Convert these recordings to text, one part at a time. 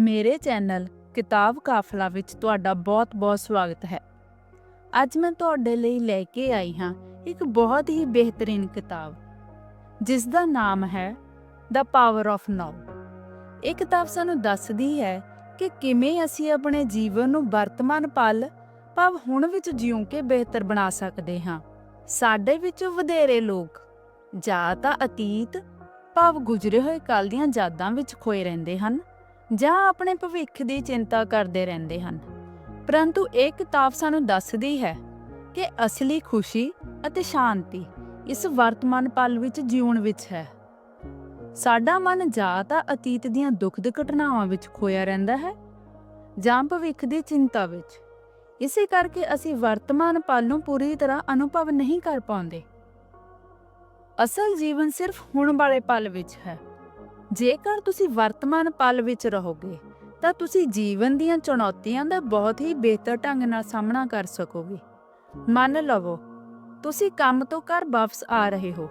ਮੇਰੇ ਚੈਨਲ ਕਿਤਾਬ ਕਾਫਲਾ ਵਿੱਚ ਤੁਹਾਡਾ ਬਹੁਤ-ਬਹੁਤ ਸਵਾਗਤ ਹੈ। ਅੱਜ ਮੈਂ ਤੁਹਾਡੇ ਲਈ ਲੈ ਕੇ ਆਈ ਹਾਂ ਇੱਕ ਬਹੁਤ ਹੀ ਬਿਹਤਰੀਨ ਕਿਤਾਬ ਜਿਸ ਦਾ ਨਾਮ ਹੈ ਦਾ ਪਾਵਰ ਆਫ ਨਾਓ ਇਹ ਕਿਤਾਬ ਸਾਨੂੰ ਦੱਸਦੀ ਹੈ ਕਿ ਕਿਵੇਂ ਅਸੀਂ ਆਪਣੇ ਜੀਵਨ ਨੂੰ ਵਰਤਮਾਨ ਪਲ, ਭਾਵ ਹੁਣ ਵਿੱਚ ਜਿਉਂ ਕੇ ਬਿਹਤਰ ਬਣਾ ਸਕਦੇ ਹਾਂ। ਸਾਡੇ ਵਿੱਚੋਂ ਵਧੇਰੇ ਲੋਕ ਜਾਂ ਤਾਂ ਅਤੀਤ, ਭਾਵ ਗੁਜ਼ਰੇ ਹੋਏ ਕੱਲ ਦੀਆਂ ਯਾਦਾਂ ਵਿੱਚ ਖੋਏ ਰਹਿੰਦੇ ਹਨ ਜਾਂ ਆਪਣੇ ਭਵਿੱਖ ਦੀ ਚਿੰਤਾ ਕਰਦੇ ਰਹਿੰਦੇ ਹਨ। ਪਰੰਤੂ ਇਹ ਕਿਤਾਬ ਸਾਨੂੰ ਦੱਸਦੀ ਹੈ ਕਿ ਅਸਲੀ ਖੁਸ਼ੀ ਅਤੇ ਸ਼ਾਂਤੀ ਇਸ ਵਰਤਮਾਨ ਪਲ ਵਿੱਚ ਜਿਉਣ ਵਿੱਚ ਹੈ। ਸਾਡਾ ਮਨ ਜਾਂ ਤਾਂ ਅਤੀਤ ਦੀਆਂ ਦੁਖਦ ਘਟਨਾਵਾਂ ਵਿੱਚ ਖੋਇਆ ਰਹਿੰਦਾ ਹੈ ਜਾਂ ਭਵਿੱਖ ਦੀ ਚਿੰਤਾ ਵਿੱਚ। ਇਸੇ ਕਰਕੇ ਅਸੀਂ ਵਰਤਮਾਨ ਪਲ ਨੂੰ ਪੂਰੀ ਤਰ੍ਹਾਂ ਅਨੁਭਵ ਨਹੀਂ ਕਰ ਪਾਉਂਦੇ। ਅਸਲ ਜੀਵਨ ਸਿਰਫ ਹੁਣ ਵਾਲੇ ਪਲ ਵਿੱਚ ਹੈ। ਜੇਕਰ ਤੁਸੀਂ ਵਰਤਮਾਨ ਪਲ ਵਿੱਚ ਰਹੋਗੇ, ਤਾਂ ਤੁਸੀਂ ਜੀਵਨ ਦੀਆਂ ਚੁਣੌਤੀਆਂ ਦਾ ਬਹੁਤ ਹੀ ਬਿਹਤਰ ਢੰਗ ਨਾਲ ਸਾਹਮਣਾ ਕਰ ਸਕੋਗੇ। ਮੰਨ ਲਵੋ, ਤੁਸੀਂ ਕੰਮ ਤੋਂ ਘਰ ਵਾਪਸ ਆ ਰਹੇ ਹੋ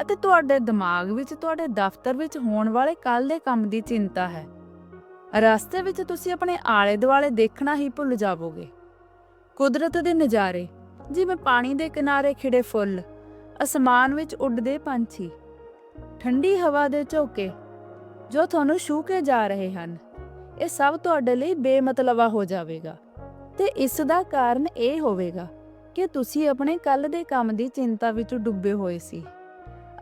ਅਤੇ ਤੁਹਾਡੇ ਦਿਮਾਗ ਵਿੱਚ, ਤੁਹਾਡੇ ਦਫ਼ਤਰ ਵਿੱਚ ਹੋਣ ਵਾਲੇ ਕੱਲ ਦੇ ਕੰਮ ਦੀ ਚਿੰਤਾ ਹੈ। ਰਸਤੇ ਵਿੱਚ ਤੁਸੀਂ ਆਪਣੇ ਆਲੇ ਦੁਆਲੇ ਦੇਖਣਾ ਹੀ ਭੁੱਲ ਜਾਵੋਗੇ। ਕੁਦਰਤ ਦੇ ਨਜ਼ਾਰੇ, ਜਿਵੇਂ ਪਾਣੀ ਦੇ ਕਿਨਾਰੇ ਖਿੜੇ ਫੁੱਲ, ਅਸਮਾਨ ਵਿੱਚ ਉੱਡਦੇ ਪੰਛੀ, ਠੰਡੀ ਹਵਾ ਦੇ ਝੋਕੇ ਜੋ ਤੁਹਾਨੂੰ ਛੂ ਕੇ ਜਾ ਰਹੇ ਹਨ। ਇਹ ਸਭ ਤੁਹਾਡੇ ਲਈ ਬੇਮਤਲਬਾ ਹੋ ਜਾਵੇਗਾ। ਤੇ ਇਸ ਦਾ ਕਾਰਨ ਇਹ ਹੋਵੇਗਾ ਕਿ ਤੁਸੀਂ ਆਪਣੇ ਕੱਲ ਦੇ ਕੰਮ ਦੀ ਚਿੰਤਾ ਵਿੱਚ ਡੁੱਬੇ ਹੋਏ ਸੀ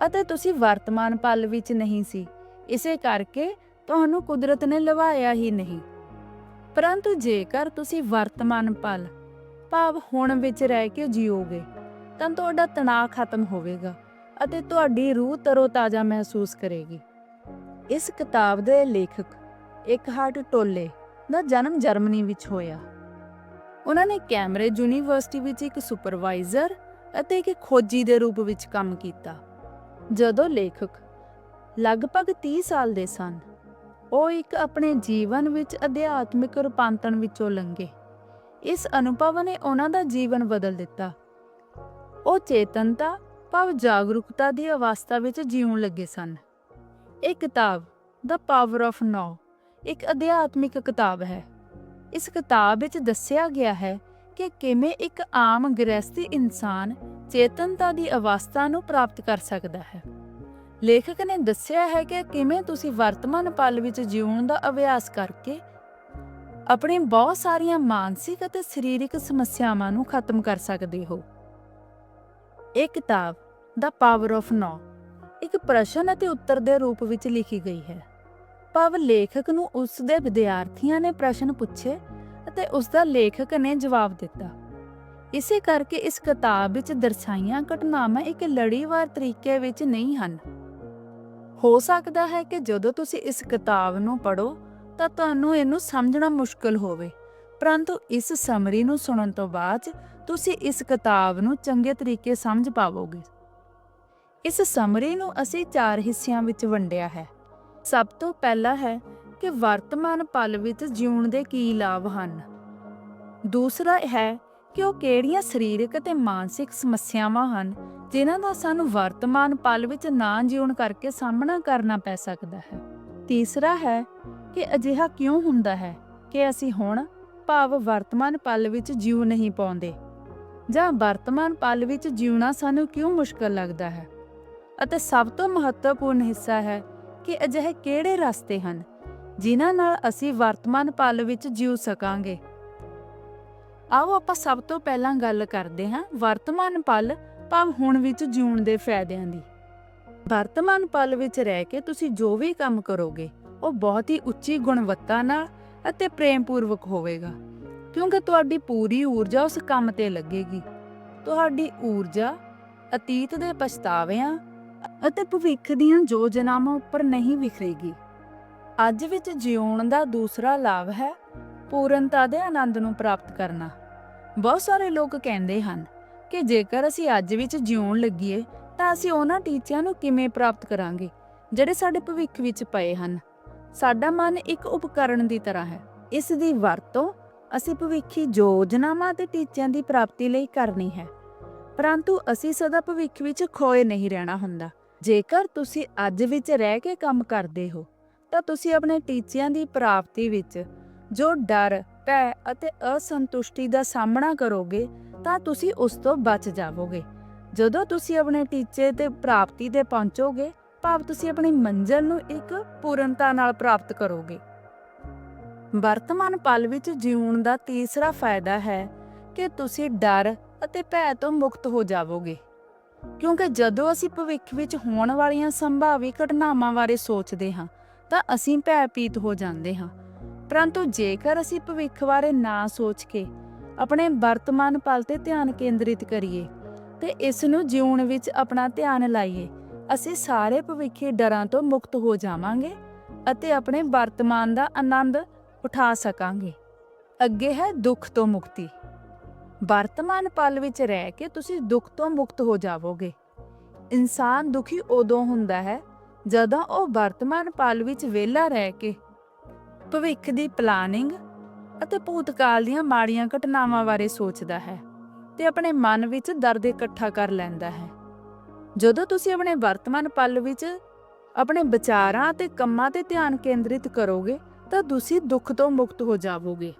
ਅਤੇ ਤੁਸੀਂ ਵਰਤਮਾਨ ਪਲ ਵਿੱਚ ਨਹੀਂ ਸੀ। ਇਸੇ ਕਰਕੇ ਤੁਹਾਨੂੰ ਕੁਦਰਤ ਨੇ ਲਵਾਇਆ ਹੀ ਨਹੀਂ। ਪਰੰਤੂ ਜੇਕਰ ਤੁਸੀਂ ਵਰਤਮਾਨ ਪਲ, ਭਾਵ ਹੁਣ ਵਿੱਚ ਰਹਿ ਕੇ ਜੀਓਗੇ, ਤਾਂ ਤੁਹਾਡਾ ਤਣਾਅ ਖਤਮ ਹੋਵੇਗਾ ਅਤੇ ਤੁਹਾਡੀ ਰੂਹ ਤਰੋਤਾਜ਼ਾ ਮਹਿਸੂਸ ਕਰੇਗੀ। ਇਸ ਕਿਤਾਬ ਦੇ ਲੇਖਕ ਇੱਕ ਹਾਰਟ ਟੋਲੇ ਦਾ ਜਨਮ ਜਰਮਨੀ ਵਿੱਚ ਹੋਇਆ। ਉਹਨਾਂ ਨੇ ਕੈਮਬ੍ਰਿਜ ਯੂਨੀਵਰਸਿਟੀ ਵਿੱਚ ਇੱਕ ਸੁਪਰਵਾਈਜ਼ਰ ਅਤੇ ਇੱਕ ਖੋਜੀ ਦੇ ਰੂਪ ਵਿੱਚ ਕੰਮ ਕੀਤਾ। ਜਦੋਂ ਲੇਖਕ ਲਗਭਗ 30 ਸਾਲ ਦੇ ਸਨ, ਉਹ ਇੱਕ ਆਪਣੇ ਜੀਵਨ ਵਿੱਚ ਅਧਿਆਤਮਿਕ ਰੂਪਾਂਤਰਣ ਵਿੱਚੋਂ ਲੰਘੇ। ਇਸ ਅਨੁਭਵ ਨੇ ਉਹਨਾਂ ਦਾ ਜੀਵਨ ਬਦਲ ਦਿੱਤਾ। ਉਹ ਚੇਤਨਤਾ, ਭਾਵ ਜਾਗਰੂਕਤਾ ਦੀ ਅਵਸਥਾ ਵਿੱਚ ਜਿਉਣ ਲੱਗੇ ਸਨ। ਇਹ ਕਿਤਾਬ ਦਾ ਪਾਵਰ ਆਫ ਨਾਓ ਇੱਕ ਅਧਿਆਤਮਿਕ ਕਿਤਾਬ ਹੈ। ਇਸ ਕਿਤਾਬ ਵਿੱਚ ਦੱਸਿਆ ਗਿਆ ਹੈ ਕਿ ਕਿਵੇਂ ਇੱਕ ਆਮ ਗ੍ਰਸਤੀ ਇਨਸਾਨ ਚੇਤਨਤਾ ਦੀ ਅਵਸਥਾ ਨੂੰ ਪ੍ਰਾਪਤ ਕਰ ਸਕਦਾ ਹੈ। ਲੇਖਕ ਨੇ ਦੱਸਿਆ ਹੈ ਕਿ ਕਿਵੇਂ ਤੁਸੀਂ ਵਰਤਮਾਨ ਪਲ ਵਿੱਚ ਜਿਉਣ ਦਾ ਅਭਿਆਸ ਕਰਕੇ ਆਪਣੀ ਬਹੁਤ ਸਾਰੀਆਂ ਮਾਨਸਿਕ ਅਤੇ ਸਰੀਰਕ ਸਮੱਸਿਆਵਾਂ ਨੂੰ ਖਤਮ ਕਰ ਸਕਦੇ ਹੋ। ਇਹ ਕਿਤਾਬ ਦਾ ਪਾਵਰ ਆਫ ਨਾਓ ਇੱਕ ਪ੍ਰਸ਼ਨ ਅਤੇ ਉੱਤਰ ਦੇ ਰੂਪ ਵਿੱਚ ਲਿਖੀ ਗਈ ਹੈ। ਭਾਵ ਲੇਖਕ ਨੂੰ ਉਸ ਦੇ ਵਿਦਿਆਰਥੀਆਂ ਨੇ ਪ੍ਰਸ਼ਨ ਪੁੱਛੇ ਅਤੇ ਉਸ ਦਾ ਲੇਖਕ ਨੇ ਜਵਾਬ ਦਿੱਤਾ। ਇਸੇ ਕਰਕੇ ਇਸ ਕਿਤਾਬ ਵਿੱਚ ਦਰਸਾਈਆਂ ਘਟਨਾਵਾਂ ਇੱਕ ਲੜੀਵਾਰ ਤਰੀਕੇ ਵਿੱਚ ਨਹੀਂ ਹਨ। ਹੋ ਸਕਦਾ ਹੈ ਕਿ ਜਦੋਂ ਤੁਸੀਂ ਇਸ ਕਿਤਾਬ ਨੂੰ ਪੜੋ ਤਾਂ ਤੁਹਾਨੂੰ ਇਹਨੂੰ ਸਮਝਣਾ ਮੁਸ਼ਕਲ ਹੋਵੇ, ਪਰੰਤੂ ਇਸ ਸਮਰੀ ਨੂੰ ਸੁਣਨ ਤੋਂ ਬਾਅਦ ਤੁਸੀਂ ਇਸ ਕਿਤਾਬ ਨੂੰ ਚੰਗੇ ਤਰੀਕੇ ਸਮਝ ਪਾਵੋਗੇ। ਇਸ ਸਮਰੀ ਨੂੰ ਅਸੀਂ ਚਾਰ ਹਿੱਸਿਆਂ ਵਿੱਚ ਵੰਡਿਆ ਹੈ। ਸਭ ਤੋਂ ਪਹਿਲਾ ਹੈ ਕਿ ਵਰਤਮਾਨ ਪਲ ਵਿੱਚ ਜਿਉਣ ਦੇ ਕੀ ਲਾਭ ਹਨ। ਦੂਸਰਾ ਹੈ ਕਿ ਉਹ ਕਿਹੜੀਆਂ ਸਰੀਰਕ ਅਤੇ ਮਾਨਸਿਕ ਸਮੱਸਿਆਵਾਂ ਹਨ, ਜਿਨ੍ਹਾਂ ਦਾ ਸਾਨੂੰ ਵਰਤਮਾਨ ਪਲ ਵਿੱਚ ਨਾ ਜਿਉਣ ਕਰਕੇ ਸਾਹਮਣਾ ਕਰਨਾ ਪੈ ਸਕਦਾ ਹੈ। ਤੀਸਰਾ ਹੈ ਕਿ ਅਜਿਹਾ ਕਿਉਂ ਹੁੰਦਾ ਹੈ ਕਿ ਅਸੀਂ ਹੁਣ ਭਾਵ ਵਰਤਮਾਨ ਪਲ ਵਿੱਚ ਜਿਉ ਨਹੀਂ ਪਾਉਂਦੇ? ਜਾਂ ਵਰਤਮਾਨ ਪਲ ਵਿੱਚ ਜਿਉਣਾ ਸਾਨੂੰ ਕਿਉਂ ਮੁਸ਼ਕਲ ਲੱਗਦਾ ਹੈ? ਅਤੇ ਸਭ ਤੋਂ ਮਹੱਤਵਪੂਰਨ ਹਿੱਸਾ ਹੈ ਕਿ ਅਜਿਹੇ ਕਿਹੜੇ ਰਸਤੇ ਹਨ, ਜਿਨ੍ਹਾਂ ਨਾਲ ਅਸੀਂ ਵਰਤਮਾਨ ਪਲ ਵਿੱਚ ਜਿਉ ਸਕਾਂਗੇ। ਆਓ ਆਪਾਂ ਸਭ ਤੋਂ ਪਹਿਲਾਂ ਗੱਲ ਕਰਦੇ ਹਾਂ ਵਰਤਮਾਨ ਪਲ ਭਾਵ ਹੁਣ ਵਿੱਚ ਜਿਉਣ ਦੇ ਫਾਇਦਿਆਂ ਦੀ। ਵਰਤਮਾਨ ਪਲ ਵਿੱਚ ਰਹਿ ਕੇ ਤੁਸੀਂ ਜੋ ਵੀ ਕੰਮ ਕਰੋਗੇ, ਉਹ ਬਹੁਤ ਹੀ ਉੱਚੀ ਗੁਣਵੱਤਾ ਨਾਲ ਅਤੇ ਪ੍ਰੇਮਪੂਰਵਕ ਹੋਵੇਗਾ, ਕਿਉਂਕਿ ਤੁਹਾਡੀ ਪੂਰੀ ਊਰਜਾ ਉਸ ਕੰਮ ਤੇ ਲੱਗੇਗੀ। ਤੁਹਾਡੀ ਊਰਜਾ ਅਤੀਤ ਦੇ ਪਛਤਾਵਿਆਂ ਅਤੇ ਭਵਿੱਖ ਦੀਆਂ ਯੋਜਨਾਵਾਂ ਉੱਪਰ ਨਹੀਂ ਵਿਖਰੇਗੀ। ਅੱਜ ਵਿੱਚ ਜਿਉਣ ਦਾ ਦੂਸਰਾ ਲਾਭ ਹੈ ਪੂਰਨਤਾ ਦੇ ਆਨੰਦ ਨੂੰ ਪ੍ਰਾਪਤ ਕਰਨਾ। ਬਹੁਤ ਸਾਰੇ ਲੋਕ ਕਹਿੰਦੇ ਹਨ ਕਿ ਜੇਕਰ ਅਸੀਂ ਅੱਜ ਵਿੱਚ ਜਿਉਣ ਲੱਗੀਏ, ਤਾਂ ਅਸੀਂ ਉਹਨਾਂ ਟੀਚਿਆਂ ਨੂੰ ਕਿਵੇਂ ਪ੍ਰਾਪਤ ਕਰਾਂਗੇ, ਜਿਹੜੇ ਸਾਡੇ ਭਵਿੱਖ ਵਿੱਚ ਪਏ ਹਨ। ਸਾਡਾ ਮਨ ਇੱਕ ਉਪਕਰਣ ਦੀ ਤਰ੍ਹਾਂ ਹੈ। ਇਸ ਦੀ ਵਰਤੋਂ ਅਸੀਂ ਭਵਿੱਖੀ ਯੋਜਨਾਵਾਂ ਤੇ ਟੀਚਿਆਂ ਦੀ ਪ੍ਰਾਪਤੀ ਲਈ ਕਰਨੀ ਹੈ। ਪਰੰਤੂ ਅਸੀਂ ਸਦਾ ਭਵਿੱਖ ਵਿੱਚ ਖੋਏ ਨਹੀਂ ਰਹਿਣਾ ਹੁੰਦਾ। ਜੇਕਰ ਤੁਸੀਂ ਅੱਜ ਵਿੱਚ ਰਹਿ ਕੇ ਕੰਮ ਕਰਦੇ ਹੋ, ਤਾਂ ਤੁਸੀਂ ਆਪਣੇ ਟੀਚਿਆਂ ਦੀ ਪ੍ਰਾਪਤੀ ਵਿੱਚ ਜੋ ਡਰ, ਭੈ ਅਤੇ ਅਸੰਤੁਸ਼ਟੀ ਦਾ ਸਾਹਮਣਾ ਕਰੋਗੇ, ਤਾਂ ਤੁਸੀਂ ਉਸ ਤੋਂ ਬਚ ਜਾਵੋਗੇ। ਜਦੋਂ ਤੁਸੀਂ ਆਪਣੇ ਟੀਚੇ ਤੇ ਪ੍ਰਾਪਤੀ ਤੇ ਪਹੁੰਚੋਗੇ, ਭਾਵ ਤੁਸੀਂ ਆਪਣੀ ਮੰਜ਼ਿਲ ਨੂੰ ਇੱਕ ਪੂਰਨਤਾ ਨਾਲ ਪ੍ਰਾਪਤ ਕਰੋਗੇ। ਵਰਤਮਾਨ ਪਲ ਵਿੱਚ ਜਿਉਣ ਦਾ ਤੀਸਰਾ ਫਾਇਦਾ ਹੈ ਕਿ ਤੁਸੀਂ ਡਰ ਅਤੇ ਭੈ ਤੋਂ ਮੁਕਤ ਹੋ ਜਾਵੋਗੇ। ਕਿਉਂਕਿ ਜਦੋਂ ਅਸੀਂ ਭਵਿੱਖ ਵਿੱਚ ਹੋਣ ਵਾਲੀਆਂ ਸੰਭਾਵੀ ਘਟਨਾਵਾਂ ਬਾਰੇ ਸੋਚਦੇ ਹਾਂ, ਤਾਂ ਅਸੀਂ ਭੈਭੀਤ ਹੋ ਜਾਂਦੇ ਹਾਂ। ਪਰੰਤੂ ਜੇਕਰ ਅਸੀਂ ਭਵਿੱਖ ਬਾਰੇ ਨਾ ਸੋਚ ਕੇ ਆਪਣੇ ਵਰਤਮਾਨ ਪਲ ਤੇ ਧਿਆਨ ਕੇਂਦਰਿਤ ਕਰੀਏ, ਤੇ ਇਸ ਨੂੰ ਜਿਉਣ ਵਿੱਚ ਆਪਣਾ ਧਿਆਨ ਲਾਈਏ, ਅਸੀਂ ਸਾਰੇ ਭਵਿੱਖੀ ਡਰਾਂ ਤੋਂ ਮੁਕਤ ਹੋ ਜਾਵਾਂਗੇ ਅਤੇ ਆਪਣੇ ਵਰਤਮਾਨ ਦਾ ਆਨੰਦ ਉਠਾ ਸਕਾਂਗੇ। ਅੱਗੇ ਹੈ ਦੁੱਖ ਤੋਂ ਮੁਕਤੀ। ਵਰਤਮਾਨ ਪਲ ਵਿੱਚ ਰਹਿ ਕੇ ਤੁਸੀਂ ਦੁੱਖ ਤੋਂ ਮੁਕਤ ਹੋ ਜਾਵੋਗੇ। ਇਨਸਾਨ ਦੁਖੀ ਉਦੋਂ ਹੁੰਦਾ ਹੈ ਜਦੋਂ ਉਹ ਵਰਤਮਾਨ ਪਲ ਵਿੱਚ ਵਿਹਲਾ ਰਹਿ ਕੇ ਭਵਿੱਖ ਦੀ ਪਲਾਨਿੰਗ ਅਤੇ ਭੂਤਕਾਲ ਦੀਆਂ ਮਾੜੀਆਂ ਘਟਨਾਵਾਂ ਬਾਰੇ ਸੋਚਦਾ ਹੈ ਤੇ ਆਪਣੇ ਮਨ ਵਿੱਚ ਦਰਦ ਇਕੱਠਾ ਕਰ ਲੈਂਦਾ ਹੈ। ਜਦੋਂ ਤੁਸੀਂ ਆਪਣੇ ਵਰਤਮਾਨ ਪਲ ਵਿੱਚ ਆਪਣੇ ਵਿਚਾਰਾਂ ਅਤੇ ਕੰਮਾਂ ਤੇ ਧਿਆਨ ਕੇਂਦਰਿਤ ਕਰੋਗੇ ਤਾਂ ਤੁਸੀਂ ਦੁੱਖ ਤੋਂ ਮੁਕਤ ਹੋ ਜਾਵੋਗੇ।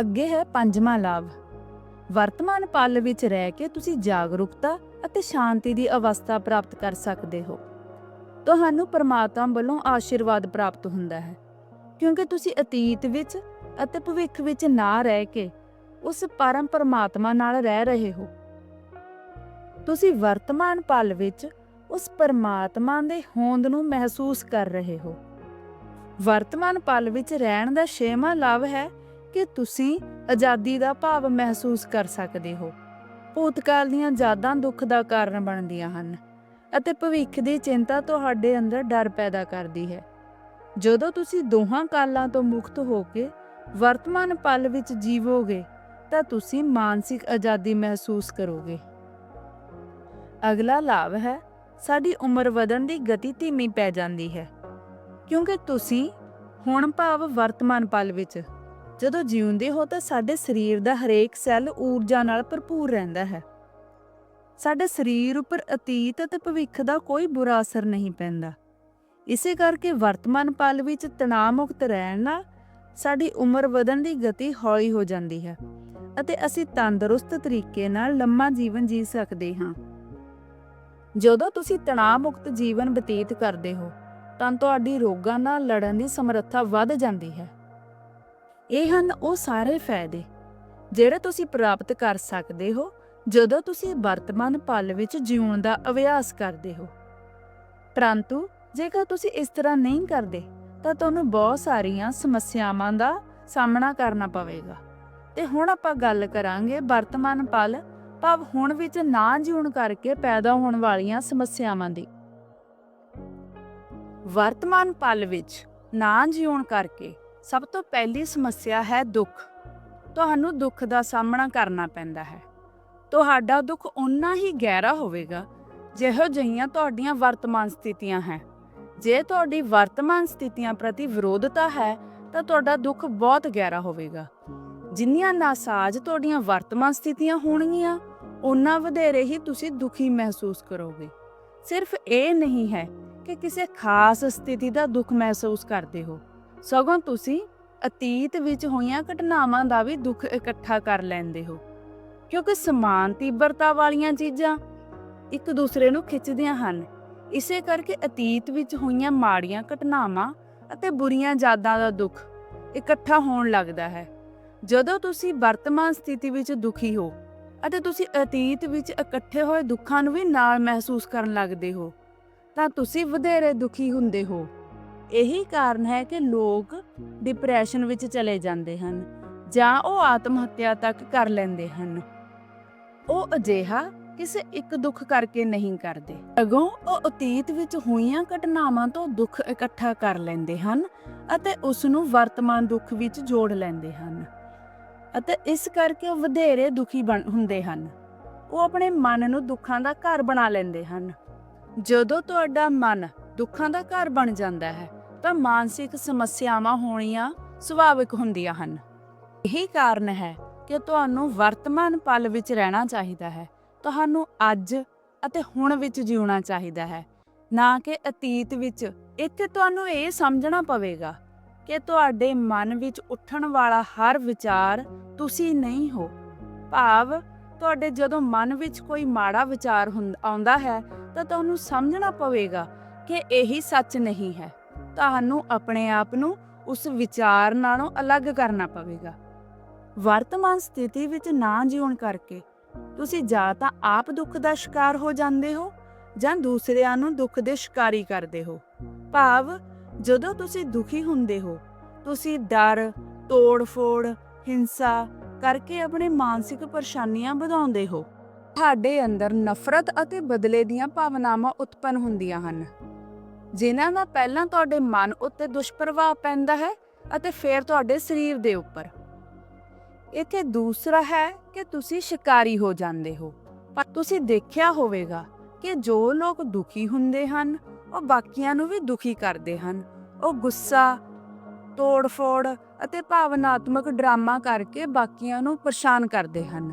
ਅੱਗੇ ਹੈ ਪੰਜਵਾਂ ਲਾਭ। ਵਰਤਮਾਨ ਪਲ ਵਿੱਚ ਰਹਿ ਕੇ ਤੁਸੀਂ ਜਾਗਰੂਕਤਾ ਅਤੇ ਸ਼ਾਂਤੀ ਦੀ ਅਵਸਥਾ ਪ੍ਰਾਪਤ ਕਰ ਸਕਦੇ ਹੋ। ਤੁਹਾਨੂੰ ਪਰਮਾਤਮਾ ਵੱਲੋਂ ਆਸ਼ੀਰਵਾਦ ਪ੍ਰਾਪਤ ਹੁੰਦਾ ਹੈ, ਕਿਉਂਕਿ ਤੁਸੀਂ ਅਤੀਤ ਵਿੱਚ ਅਤੇ ਭਵਿੱਖ ਵਿੱਚ ਨਾ ਰਹਿ ਕੇ ਉਸ ਪਰਮ ਪਰਮਾਤਮਾ ਨਾਲ ਰਹਿ ਰਹੇ ਹੋ। ਤੁਸੀਂ ਵਰਤਮਾਨ ਪਲ ਵਿੱਚ ਉਸ ਪਰਮਾਤਮਾ ਦੇ ਹੋਂਦ ਨੂੰ ਮਹਿਸੂਸ ਕਰ ਰਹੇ ਹੋ। ਵਰਤਮਾਨ ਪਲ ਵਿੱਚ ਰਹਿਣ ਦਾ ਛੇਵਾਂ ਲਾਭ ਹੈ ਕਿ ਤੁਸੀਂ ਆਜ਼ਾਦੀ ਦਾ ਭਾਵ ਮਹਿਸੂਸ ਕਰ ਸਕਦੇ ਹੋ। ਭੂਤਕਾਲ ਦੀਆਂ ਯਾਦਾਂ ਦੁੱਖ ਦਾ ਕਾਰਨ ਬਣਦੀਆਂ ਹਨ ਅਤੇ ਭਵਿੱਖ ਦੀ ਚਿੰਤਾ ਤੁਹਾਡੇ ਅੰਦਰ ਡਰ ਪੈਦਾ ਕਰਦੀ ਹੈ। ਜਦੋਂ ਤੁਸੀਂ ਦੋਹਾਂ ਕਾਲਾਂ ਤੋਂ ਮੁਕਤ ਹੋ ਕੇ ਵਰਤਮਾਨ ਪਲ ਵਿੱਚ ਜੀਵੋਗੇ, ਤਾਂ ਤੁਸੀਂ ਮਾਨਸਿਕ ਆਜ਼ਾਦੀ ਮਹਿਸੂਸ ਕਰੋਗੇ। ਅਗਲਾ ਲਾਭ ਹੈ, ਸਾਡੀ ਉਮਰ ਵਧਣ ਦੀ ਗਤੀ ਧੀਮੀ ਪੈ ਜਾਂਦੀ ਹੈ, ਕਿਉਂਕਿ ਤੁਸੀਂ ਹੁਣ ਭਾਵ ਵਰਤਮਾਨ ਪਲ ਵਿੱਚ ਜਦੋਂ ਜਿਉਂਦੇ ਹੋ ਤਾਂ ਸਾਡੇ ਸਰੀਰ ਦਾ ਹਰੇਕ ਸੈੱਲ ਊਰਜਾ ਨਾਲ ਭਰਪੂਰ ਰਹਿੰਦਾ ਹੈ। ਸਾਡੇ ਸਰੀਰ ਉੱਪਰ ਅਤੀਤ ਅਤੇ ਭਵਿੱਖ ਦਾ ਕੋਈ ਬੁਰਾ ਅਸਰ ਨਹੀਂ ਪੈਂਦਾ। ਇਸੇ ਕਰਕੇ ਵਰਤਮਾਨ ਪਲ ਵਿੱਚ ਤਣਾਅ ਮੁਕਤ ਰਹਿਣ ਨਾਲ ਸਾਡੀ ਉਮਰ ਵਧਣ ਦੀ ਗਤੀ ਹੌਲੀ ਹੋ ਜਾਂਦੀ ਹੈ ਅਤੇ ਅਸੀਂ ਤੰਦਰੁਸਤ ਤਰੀਕੇ ਨਾਲ ਲੰਮਾ ਜੀਵਨ ਜੀ ਸਕਦੇ ਹਾਂ। ਜਦੋਂ ਤੁਸੀਂ ਤਣਾਅ ਮੁਕਤ ਜੀਵਨ ਬਤੀਤ ਕਰਦੇ ਹੋ ਤਾਂ ਤੁਹਾਡੀ ਰੋਗਾਂ ਨਾਲ ਲੜਨ ਦੀ ਸਮਰੱਥਾ ਵੱਧ ਜਾਂਦੀ ਹੈ। ਇਹ ਹਨ ਉਹ ਸਾਰੇ ਫਾਇਦੇ, ਜਿਹੜੇ ਤੁਸੀਂ ਪ੍ਰਾਪਤ ਕਰ ਸਕਦੇ ਹੋ ਜਦੋਂ ਤੁਸੀਂ ਵਰਤਮਾਨ ਪਲ ਵਿੱਚ ਜਿਉਣ ਦਾ ਅਭਿਆਸ ਕਰਦੇ ਹੋ। ਪਰੰਤੂ ਜੇਕਰ ਤੁਸੀਂ ਇਸ ਤਰ੍ਹਾਂ ਨਹੀਂ ਕਰਦੇ, ਤਾਂ ਤੁਹਾਨੂੰ ਬਹੁਤ ਸਾਰੀਆਂ ਸਮੱਸਿਆਵਾਂ ਦਾ ਸਾਹਮਣਾ ਕਰਨਾ ਪਵੇਗਾ। ਤੇ ਹੁਣ ਆਪਾਂ ਗੱਲ ਕਰਾਂਗੇ ਵਰਤਮਾਨ ਪਲ ਭਾਵ ਹੁਣ ਵਿੱਚ ਨਾ ਜਿਉਣ ਕਰਕੇ ਪੈਦਾ ਹੋਣ ਵਾਲੀਆਂ ਸਮੱਸਿਆਵਾਂ ਦੀ। ਵਰਤਮਾਨ ਪਲ ਵਿੱਚ ਨਾ ਜਿਉਣ ਕਰਕੇ ਸਭ ਤੋਂ ਪਹਿਲੀ ਸਮੱਸਿਆ ਹੈ ਦੁੱਖ। ਤੁਹਾਨੂੰ ਦੁੱਖ ਦਾ ਸਾਹਮਣਾ ਕਰਨਾ ਪੈਂਦਾ ਹੈ। ਤੁਹਾਡਾ ਦੁੱਖ ਉਨਾ ਹੀ ਗਹਿਰਾ ਹੋਵੇਗਾ ਜਿਹੋ ਜਿਹੀਆਂ ਤੁਹਾਡੀਆਂ ਵਰਤਮਾਨ ਸਥਿਤੀਆਂ ਹੈ। ਜੇ ਤੁਹਾਡੀ ਵਰਤਮਾਨ ਸਥਿਤੀਆਂ ਪ੍ਰਤੀ ਵਿਰੋਧਤਾ ਹੈ, ਤਾਂ ਤੁਹਾਡਾ ਦੁੱਖ ਬਹੁਤ ਗਹਿਰਾ ਹੋਵੇਗਾ। ਜਿੰਨੀਆਂ ਨਾਸਾਜ ਤੁਹਾਡੀਆਂ ਵਰਤਮਾਨ ਸਥਿਤੀਆਂ ਹੋਣਗੀਆਂ ਉਨਾ ਵਧੇਰੇ ਹੀ ਤੁਸੀਂ ਦੁਖੀ ਮਹਿਸੂਸ ਕਰੋਗੇ। ਸਿਰਫ ਇਹ ਨਹੀਂ ਹੈ ਕਿ ਕਿਸੇ ਖਾਸ ਸਥਿਤੀ ਦਾ ਦੁੱਖ ਮਹਿਸੂਸ ਕਰਦੇ ਹੋ। ਸਗੋਂ ਤੁਸੀਂ ਅਤੀਤ ਵਿੱਚ ਹੋਈਆਂ ਘਟਨਾਵਾਂ ਦਾ ਵੀ ਦੁੱਖ ਇਕੱਠਾ ਕਰ ਲੈਂਦੇ ਹੋ, ਕਿਉਂਕਿ ਸਮਾਨ ਤੀਬਰਤਾ ਵਾਲੀਆਂ ਚੀਜ਼ਾਂ ਇੱਕ ਦੂਸਰੇ ਨੂੰ ਖਿੱਚਦੀਆਂ ਹਨ। ਇਸੇ ਕਰਕੇ ਅਤੀਤ ਵਿੱਚ ਹੋਈਆਂ ਮਾੜੀਆਂ ਘਟਨਾਵਾਂ ਅਤੇ ਬੁਰੀਆਂ ਯਾਦਾਂ ਦਾ ਦੁੱਖ ਇਕੱਠਾ ਹੋਣ ਲੱਗਦਾ ਹੈ। ਜਦੋਂ ਤੁਸੀਂ ਵਰਤਮਾਨ ਸਥਿਤੀ ਵਿੱਚ ਦੁਖੀ ਹੋ ਅਤੇ ਤੁਸੀਂ ਅਤੀਤ ਵਿੱਚ ਇਕੱਠੇ ਹੋਏ ਦੁੱਖਾਂ ਨੂੰ ਵੀ ਨਾਲ ਮਹਿਸੂਸ ਕਰਨ ਲੱਗਦੇ ਹੋ, ਤਾਂ ਤੁਸੀਂ ਵਧੇਰੇ ਦੁਖੀ ਹੁੰਦੇ ਹੋ। ਇਹੀ ਕਾਰਨ ਹੈ ਕਿ ਲੋਕ ਡਿਪਰੈਸ਼ਨ ਵਿੱਚ ਚਲੇ ਜਾਂਦੇ ਹਨ ਜਾਂ ਉਹ ਆਤਮ ਹੱਤਿਆ ਤੱਕ ਕਰ ਲੈਂਦੇ ਹਨ। ਉਹ ਅਜਿਹਾ ਕਿਸੇ ਇੱਕ ਦੁੱਖ ਕਰਕੇ ਨਹੀਂ ਕਰਦੇ। ਅਗੋਂ ਉਹ ਅਤੀਤ ਵਿੱਚ ਹੋਈਆਂ ਘਟਨਾਵਾਂ ਤੋਂ ਦੁੱਖ ਇਕੱਠਾ ਕਰ ਲੈਂਦੇ ਹਨ ਅਤੇ ਉਸ ਨੂੰ ਵਰਤਮਾਨ ਦੁੱਖ ਵਿੱਚ ਜੋੜ ਲੈਂਦੇ ਹਨ ਅਤੇ ਇਸ ਕਰਕੇ ਉਹ ਵਧੇਰੇ ਦੁਖੀ ਬਣ, ਹੁੰਦੇ ਹਨ। ਉਹ ਆਪਣੇ ਮਨ ਨੂੰ ਦੁੱਖਾਂ ਦਾ ਘਰ ਬਣਾ ਲੈਂਦੇ ਹਨ। ਜਦੋਂ ਤੁਹਾਡਾ ਮਨ ਦੁੱਖਾਂ ਦਾ ਘਰ ਬਣ ਜਾਂਦਾ ਹੈ ਤਾਂ ਮਾਨਸਿਕ ਸਮੱਸਿਆਵਾਂ ਹੋਣੀਆਂ ਸੁਭਾਵਿਕ ਹੁੰਦੀਆਂ ਹਨ। ਇਹੀ ਕਾਰਨ ਹੈ ਕਿ ਤੁਹਾਨੂੰ ਵਰਤਮਾਨ ਪਲ ਵਿੱਚ ਰਹਿਣਾ ਚਾਹੀਦਾ ਹੈ। ਤੁਹਾਨੂੰ ਅੱਜ ਅਤੇ ਹੁਣ ਵਿੱਚ ਜਿਉਣਾ ਚਾਹੀਦਾ ਹੈ। ਨਾ ਕਿ ਅਤੀਤ ਵਿੱਚ। ਇੱਥੇ ਤੁਹਾਨੂੰ ਇਹ ਸਮਝਣਾ ਪਵੇਗਾ ਕਿ ਤੁਹਾਡੇ ਮਨ ਵਿੱਚ ਉੱਠਣ ਵਾਲਾ ਹਰ ਵਿਚਾਰ ਤੁਸੀਂ ਨਹੀਂ ਹੋ। ਭਾਵ, ਤੁਹਾਡੇ ਜਦੋਂ ਮਨ ਵਿੱਚ ਕੋਈ ਮਾੜਾ ਵਿਚਾਰ ਹੁੰਦ- ਆਉਂਦਾ ਹੈ ਤਾਂ ਤੁਹਾਨੂੰ ਸਮਝਣਾ ਪਵੇਗਾ ਕਿ ਇਹੀ ਸੱਚ ਨਹੀਂ ਹੈ। ਤੁਹਾਨੂੰ ਆਪਣੇ ਆਪ ਨੂੰ ਉਸ ਵਿਚਾਰ ਨਾਲੋਂ ਅਲੱਗ ਕਰਨਾ ਪਵੇਗਾ। ਵਰਤਮਾਨ ਸਥਿਤੀ ਵਿੱਚ ਨਾ ਜਿਉਣ ਕਰਕੇ ਤੁਸੀਂ ਜਾਂ ਤਾਂ ਆਪ ਦੁੱਖ ਦਾ ਸ਼ਿਕਾਰ ਹੋ ਜਾਂਦੇ ਹੋ ਜਾਂ ਦੂਸਰਿਆਂ ਨੂੰ ਦੁੱਖ ਦੇ ਸ਼ਿਕਾਰੀ ਕਰਦੇ ਹੋ। ਭਾਵ ਜਦੋਂ ਤੁਸੀਂ ਦੁਖੀ ਹੁੰਦੇ ਹੋ, ਤੁਸੀਂ ਡਰ, ਤੋੜ-ਫੋੜ, ਹਿੰਸਾ ਕਰਕੇ ਆਪਣੇ ਮਾਨਸਿਕ ਪਰੇਸ਼ਾਨੀਆਂ ਵਧਾਉਂਦੇ ਹੋ। ਤੁਹਾਡੇ ਅੰਦਰ ਨਫ਼ਰਤ ਅਤੇ ਬਦਲੇ ਦੀਆਂ ਭਾਵਨਾਵਾਂ ਉਤਪੰਨ ਹੁੰਦੀਆਂ ਹਨ। ਜਿਨ੍ਹਾਂ ਦਾ ਪਹਿਲਾਂ ਤੁਹਾਡੇ ਮਨ ਉੱਤੇ ਦੁਸ਼ਪ੍ਰਭਾਵ ਪੈਂਦਾ ਹੈ ਅਤੇ ਫਿਰ ਤੁਹਾਡੇ ਸਰੀਰ ਦੇ ਉੱਪਰ। ਇੱਥੇ ਦੂਸਰਾ ਹੈ ਕਿ ਤੁਸੀਂ ਸ਼ਿਕਾਰੀ ਹੋ ਜਾਂਦੇ ਹੋ। ਪਰ ਤੁਸੀਂ ਦੇਖਿਆ ਹੋਵੇਗਾ ਕਿ ਜੋ ਲੋਕ ਦੁਖੀ ਹੁੰਦੇ ਹਨ, ਉਹ ਬਾਕੀਆਂ ਨੂੰ ਵੀ ਦੁਖੀ ਕਰਦੇ ਹਨ। ਉਹ ਗੁੱਸਾ, ਤੋੜ-ਫੋੜ ਅਤੇ ਭਾਵਨਾਤਮਕ ਡਰਾਮਾ ਕਰਕੇ ਬਾਕੀਆਂ ਨੂੰ ਪਰੇਸ਼ਾਨ ਕਰਦੇ ਹਨ।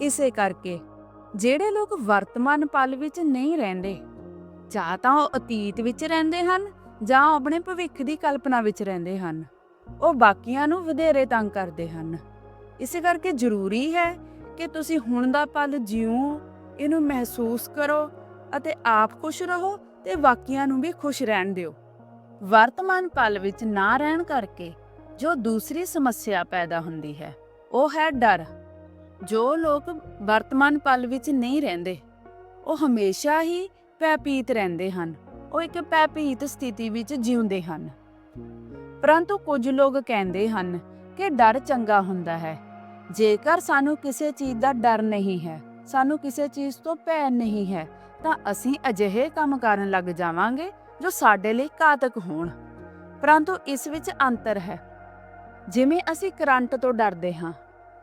ਇਸੇ ਕਰਕੇ ਜਿਹੜੇ ਲੋਕ ਵਰਤਮਾਨ ਪਲ ਵਿੱਚ ਨਹੀਂ ਰਹਿੰਦੇ ਜਾਂ ਤਾਂ ਉਹ ਅਤੀਤ ਵਿੱਚ ਰਹਿੰਦੇ ਹਨ ਜਾਂ ਆਪਣੇ ਭਵਿੱਖ ਦੀ ਕਲਪਨਾ ਵਿੱਚ ਰਹਿੰਦੇ ਹਨ। ਉਹ ਬਾਕੀਆਂ ਨੂੰ ਵਧੇਰੇ ਤੰਗ ਕਰਦੇ ਹਨ। ਇਸੇ ਕਰਕੇ ਜ਼ਰੂਰੀ ਹੈ ਕਿ ਤੁਸੀਂ ਹੁਣ ਦਾ ਪਲ ਜਿਉ ਇਹਨੂੰ ਮਹਿਸੂਸ ਕਰੋ ਅਤੇ ਆਪ ਖੁਸ਼ ਰਹੋ ਤੇ ਬਾਕੀਆਂ ਨੂੰ ਵੀ ਖੁਸ਼ ਰਹਿਣ ਦਿਓ। ਵਰਤਮਾਨ ਪਲ ਵਿੱਚ ਨਾ ਰਹਿਣ ਕਰਕੇ ਜੋ ਦੂਸਰੀ ਸਮੱਸਿਆ ਪੈਦਾ ਹੁੰਦੀ ਹੈ, ਉਹ ਹੈ ਡਰ। ਜੋ ਲੋਕ ਵਰਤਮਾਨ ਪਲ ਵਿੱਚ ਨਹੀਂ ਰਹਿੰਦੇ, ਉਹ ਹਮੇਸ਼ਾ ਹੀ ਭੈਭੀਤ ਰਹਿੰਦੇ ਹਨ। ਉਹ ਇੱਕ ਭੈਭੀਤ ਸਥਿਤੀ ਵਿੱਚ ਜਿਉਂਦੇ ਹਨ। ਪਰੰਤੂ ਕੁਝ ਲੋਕ ਕਹਿੰਦੇ ਹਨ ਕਿ ਡਰ ਚੰਗਾ ਹੁੰਦਾ ਹੈ। ਜੇਕਰ ਸਾਨੂੰ ਕਿਸੇ ਚੀਜ਼ ਦਾ ਡਰ ਨਹੀਂ ਹੈ, ਸਾਨੂੰ ਕਿਸੇ ਚੀਜ਼ ਤੋਂ ਭੈ ਨਹੀਂ ਹੈ, ਤਾਂ ਅਸੀਂ ਅਜਿਹੇ ਕੰਮ ਕਰਨ ਲੱਗ ਜਾਵਾਂਗੇ ਜੋ ਸਾਡੇ ਲਈ ਘਾਤਕ ਹੋਣ। ਪਰੰਤੂ ਇਸ ਵਿੱਚ ਅੰਤਰ ਹੈ। ਜਿਵੇਂ ਅਸੀਂ ਕਰੰਟ ਤੋਂ ਡਰਦੇ ਹਾਂ,